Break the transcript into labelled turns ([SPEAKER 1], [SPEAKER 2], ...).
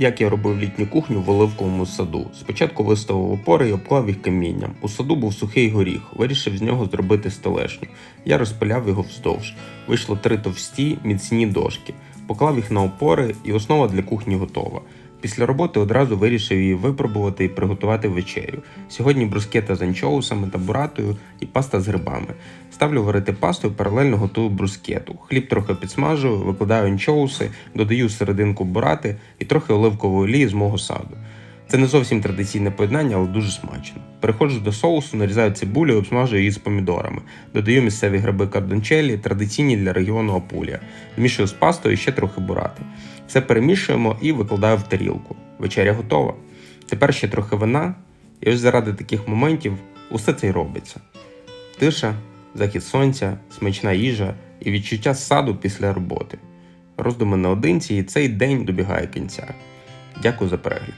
[SPEAKER 1] Як я робив літню кухню в оливковому саду. Спочатку виставив опори і обклав їх камінням. У саду був сухий горіх, вирішив з нього зробити стелешню. Я розпиляв його вздовж. Вийшло три товсті, міцні дошки. Поклав їх на опори, і основа для кухні готова. Після роботи одразу вирішив її випробувати і приготувати вечерю. Сьогодні брускета з анчоусами та буратою і паста з грибами. Ставлю варити пасту і паралельно готую брускету. Хліб трохи підсмажую, викладаю анчоуси, додаю серединку бурати і трохи оливкової олії з мого саду. Це не зовсім традиційне поєднання, але дуже смачно. Переходжу до соусу, нарізаю цибулю і обсмажую її з помідорами. Додаю місцеві гриби кардончелі, традиційні для регіону Апулія. Змішую з пастою і ще трохи бурати. Все перемішуємо і викладаю в тарілку. Вечеря готова. Тепер ще трохи вина, і ось заради таких моментів усе це й робиться. Тиша, захід сонця, смачна їжа і відчуття саду після роботи. Роздуми наодинці, і цей день добігає кінця. Дякую за перегляд.